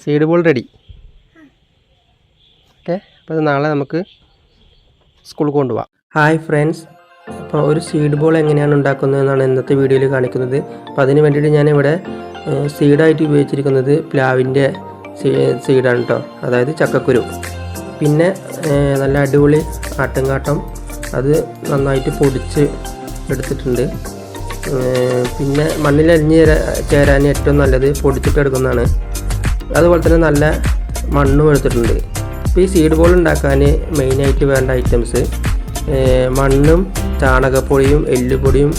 Seed ball ready. Okay അപ്പോൾ ഇത് നാളെ നമുക്ക് സ്കൂളിൽ കൊണ്ടുപോകാം ഹായ് ഫ്രണ്ട്സ് അപ്പോൾ ഒരു സീഡ് ബോൾ എങ്ങനെയാണ് ഉണ്ടാക്കുന്നതെന്നാണ് ഇന്നത്തെ വീഡിയോയിൽ കാണിക്കുന്നത്. അപ്പോൾ അതിന് വേണ്ടിയിട്ട് ഞാനിവിടെ സീഡായിട്ട് ഉപയോഗിച്ചിരിക്കുന്നത് പ്ലാവിന്റെ സീഡാണ് കേട്ടോ. അതായത് ചക്കക്കുരു. പിന്നെ നല്ല അടിപൊളി ആട്ടുംകാട്ടം. അത് നന്നായിട്ട് പൊടിച്ച് എടുത്തിട്ടുണ്ട്. പിന്നെ മണ്ണിലരിഞ്ഞ് ചേരാ- ചേരാൻ ഏറ്റവും നല്ലത് പൊടിച്ചിട്ടെടുക്കുന്നതാണ് അതുപോലെ തന്നെ നല്ല മണ്ണും എടുത്തിട്ടുണ്ട്. ഇപ്പോൾ ഈ സീഡ് ബോൾ ഉണ്ടാക്കാൻ മെയിനായിട്ട് വേണ്ട ഐറ്റംസ് മണ്ണും ചാണകപ്പൊടിയും എല്ലുപൊടിയും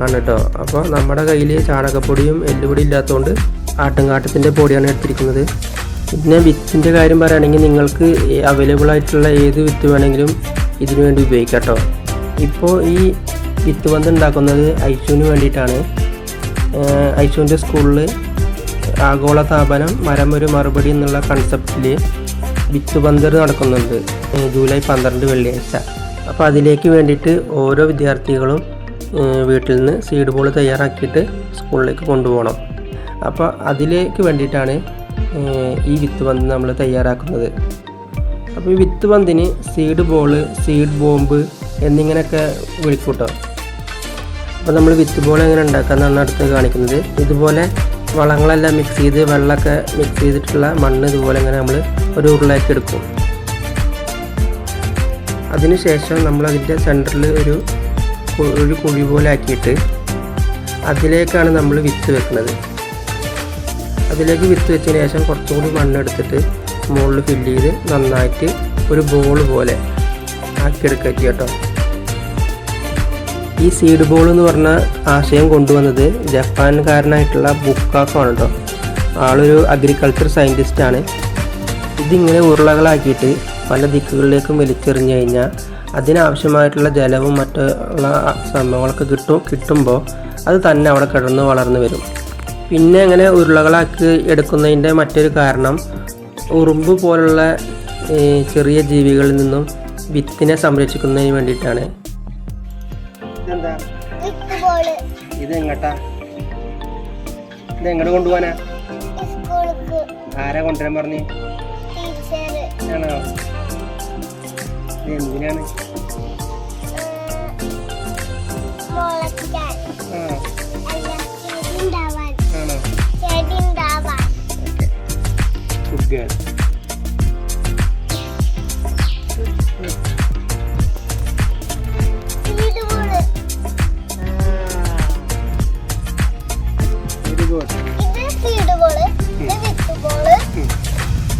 ആണ് കേട്ടോ അപ്പോൾ നമ്മുടെ കയ്യിൽ ചാണകപ്പൊടിയും എല്ലുപൊടി ഇല്ലാത്തതുകൊണ്ട് ആട്ടുംകാട്ടത്തിന്റെ പൊടിയാണ് എടുത്തിരിക്കുന്നത്. പിന്നെ വിത്തിന്റെ കാര്യം പറയുകയാണെങ്കിൽ നിങ്ങൾക്ക് അവൈലബിൾ ആയിട്ടുള്ള ഏത് വിത്ത് വേണമെങ്കിലും ഇതിനു വേണ്ടി ഉപയോഗിക്കാം കേട്ടോ ഇപ്പോൾ ഈ വിത്ത് പന്ത് ഉണ്ടാക്കുന്നത് ഐശുവിന് വേണ്ടിയിട്ടാണ്. ഐശുവിന്റെ സ്കൂളിൽ ആഗോള താപനം മരം ഒരു മറുപടി എന്നുള്ള കൺസെപ്റ്റിൽ വിത്ത് പന്തർ നടക്കുന്നുണ്ട് ജൂലൈ പന്ത്രണ്ട് വെള്ളിയാഴ്ച. അപ്പോൾ അതിലേക്ക് വേണ്ടിയിട്ട് ഓരോ വിദ്യാർത്ഥികളും വീട്ടിൽ നിന്ന് സീഡ് ബോൾ തയ്യാറാക്കിയിട്ട് സ്കൂളിലേക്ക് കൊണ്ടുപോകണം. അപ്പോൾ അതിലേക്ക് വേണ്ടിയിട്ടാണ് ഈ വിത്ത് പന്ത് നമ്മൾ തയ്യാറാക്കുന്നത്. അപ്പോൾ ഈ വിത്ത് പന്തിന് സീഡ് ബോൾ സീഡ് ബോംബ് എന്നിങ്ങനെയൊക്കെ വിളിക്കും കേട്ടോ അപ്പോൾ നമ്മൾ വിത്ത് ബോൾ എങ്ങനെ ഉണ്ടാക്കാമെന്നാണ് അടുത്ത് കാണിക്കുന്നത്. ഇതുപോലെ വളങ്ങളെല്ലാം മിക്സ് ചെയ്ത് വെള്ളമൊക്കെ മിക്സ് ചെയ്തിട്ടുള്ള മണ്ണ് ഇതുപോലെ ഇങ്ങനെ നമ്മൾ ഒരു ഉരുളാക്കി എടുക്കും. അതിനുശേഷം നമ്മൾ അതിന്റെ സെന്ററിൽ ഒരു ഒരു കുഴി പോലെ ആക്കിയിട്ട് അതിലേക്കാണ് നമ്മൾ വിത്ത് വെക്കുന്നത്. അതിലേക്ക് വിത്ത് വെച്ചതിന് ശേഷം കുറച്ചുകൂടി മണ്ണെടുത്തിട്ട് മുകളിൽ ഫില്ല് ചെയ്ത് നന്നായിട്ട് ഒരു ബോൾ പോലെ ആക്കിയെടുക്കുക കേട്ടോ. ഈ സീഡ് ബോൾ എന്ന് പറഞ്ഞ ആശയം കൊണ്ടുവന്നത് ജപ്പാൻകാരനായിട്ടുള്ള ബുക്കാക്കോ ആണ് കേട്ടോ ആളൊരു അഗ്രികൾച്ചർ സയന്റിസ്റ്റാണ് ഇതിങ്ങനെ ഉരുളകളാക്കിയിട്ട് പല ദിക്കുകളിലേക്കും വലിച്ചെറിഞ്ഞു കഴിഞ്ഞാൽ അതിനാവശ്യമായിട്ടുള്ള ജലവും മറ്റുള്ള സംഭവങ്ങളൊക്കെ കിട്ടും കിട്ടുമ്പോൾ അത് തന്നെ അവിടെ കിടന്ന് വളർന്നു വരും. പിന്നെ അങ്ങനെ ഉരുളകളാക്കി എടുക്കുന്നതിന്റെ മറ്റൊരു കാരണം ഉറുമ്പ് പോലുള്ള ചെറിയ ജീവികളിൽ നിന്നും വിത്തിനെ സംരക്ഷിക്കുന്നതിന് വേണ്ടിയിട്ടാണ്. ഇതെന്താ? ഇതെങ്ങട്ടാ? ഇത് എങ്ങട്ടാ ഇത് എങ്ങോട്ട് കൊണ്ടുപോകാനാ സ്കൂൾക്ക് ആരാ കൊണ്ടുവരാൻ പറഞ്ഞു? ആണോ? ഇത് എന്തിനാണ്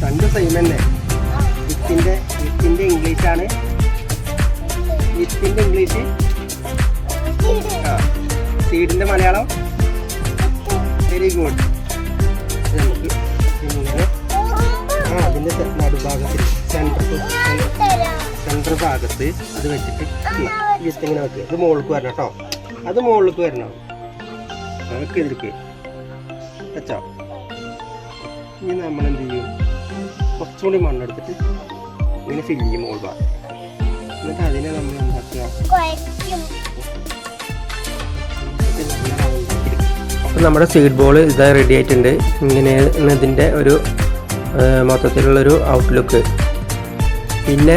രണ്ട് സെയിം തന്നെ. വിത്തിന്റെ വിത്തിന്റെ ഇംഗ്ലീഷ് ആണ്. വിത്തിന്റെ ഇംഗ്ലീഷ് ആ. സീഡിന്റെ മലയാളം. വെരി ഗുഡ് നമുക്ക് ഇങ്ങനെ ആ അതിന്റെ നടുഭാഗത്തിൽ സെന്റർ സെന്റർ ഭാഗത്ത് അത് വെച്ചിട്ട് വിത്ത് ഇങ്ങനെ വെക്കുക ഇത് മുകളിലേക്ക് വരണം കേട്ടോ അത് മുകളിലേക്ക് വരണം. നമുക്ക് ഇതിലേക്ക്. വെച്ചോ. ഇനി നമ്മൾ എന്ത് ചെയ്യും? കുറച്ചുകൂടി മണ്ണെടുത്തിട്ട് ഇങ്ങനെ ഫില്ല് ചെയ്യും ഭാഗം എന്നിട്ട് അതിനെ നമ്മൾ കുഴയ്ക്കും നമ്മുടെ സീഡ് ബോൾ ഇതാ റെഡി ആയിട്ടുണ്ട്. ഇങ്ങനെയാണ് ഇതിന്റെ ഒരു മൊത്തത്തിലുള്ളൊരു ഔട്ട്ലുക്ക് പിന്നെ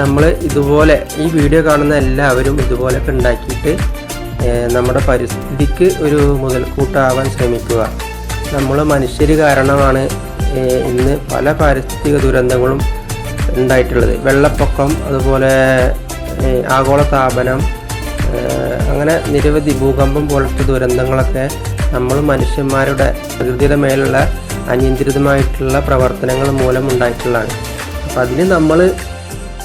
നമ്മൾ ഇതുപോലെ ഈ വീഡിയോ കാണുന്ന എല്ലാവരും ഇതുപോലെയൊക്കെ ഉണ്ടാക്കിയിട്ട് നമ്മുടെ പരിസ്ഥിതിക്ക് ഒരു മുതൽക്കൂട്ടാവാൻ ശ്രമിക്കുക. നമ്മൾ മനുഷ്യർ കാരണമാണ് ഇന്ന് പല പാരിസ്ഥിതിക ദുരന്തങ്ങളും ഉണ്ടായിട്ടുള്ളത്. വെള്ളപ്പൊക്കം അതുപോലെ ആഗോള താപനം അങ്ങനെ നിരവധി ഭൂകമ്പം പോലത്തെ ദുരന്തങ്ങളൊക്കെ നമ്മൾ മനുഷ്യന്മാരുടെ പ്രകൃതിയുടെ മേലുള്ള അനിയന്ത്രിതമായിട്ടുള്ള പ്രവർത്തനങ്ങൾ മൂലം ഉണ്ടായിട്ടുള്ളതാണ്. അപ്പം അതിന് നമ്മൾ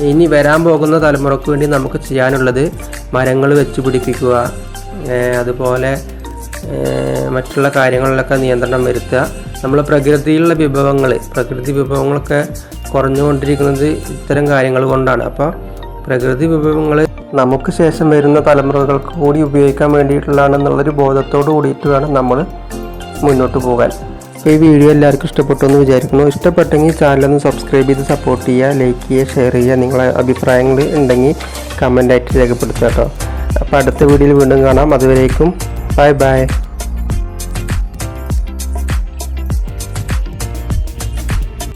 ഇനി വരാൻ പോകുന്ന തലമുറയ്ക്ക് വേണ്ടി നമുക്ക് ചെയ്യാനുള്ളത് മരങ്ങൾ വെച്ച് പിടിപ്പിക്കുക അതുപോലെ മറ്റുള്ള കാര്യങ്ങളിലൊക്കെ നിയന്ത്രണം വരുത്തുക. നമ്മൾ പ്രകൃതിയിലുള്ള വിഭവങ്ങൾ പ്രകൃതി വിഭവങ്ങളൊക്കെ കുറഞ്ഞുകൊണ്ടിരിക്കുന്നത് ഇത്തരം കാര്യങ്ങൾ കൊണ്ടാണ്. അപ്പോൾ പ്രകൃതി വിഭവങ്ങൾ നമുക്ക് ശേഷം വരുന്ന തലമുറകൾക്ക് കൂടി ഉപയോഗിക്കാൻ വേണ്ടിയിട്ടുള്ളതാണെന്നുള്ളൊരു ബോധത്തോട് കൂടിയിട്ട് വേണം നമ്മൾ മുന്നോട്ട് പോകാൻ. അപ്പോൾ ഈ വീഡിയോ എല്ലാവർക്കും ഇഷ്ടപ്പെട്ടു എന്ന് വിചാരിക്കുന്നു. ഇഷ്ടപ്പെട്ടെങ്കിൽ ചാനലൊന്ന് സബ്സ്ക്രൈബ് ചെയ്ത് സപ്പോർട്ട് ചെയ്യുക ലൈക്ക് ചെയ്യുക ഷെയർ ചെയ്യുക. നിങ്ങളെ അഭിപ്രായങ്ങൾ ഉണ്ടെങ്കിൽ കമന്റായിട്ട് രേഖപ്പെടുത്തുക കേട്ടോ. അപ്പോൾ അടുത്ത വീഡിയോയിൽ വീണ്ടും കാണാം. അതുവരേക്കും 拜拜。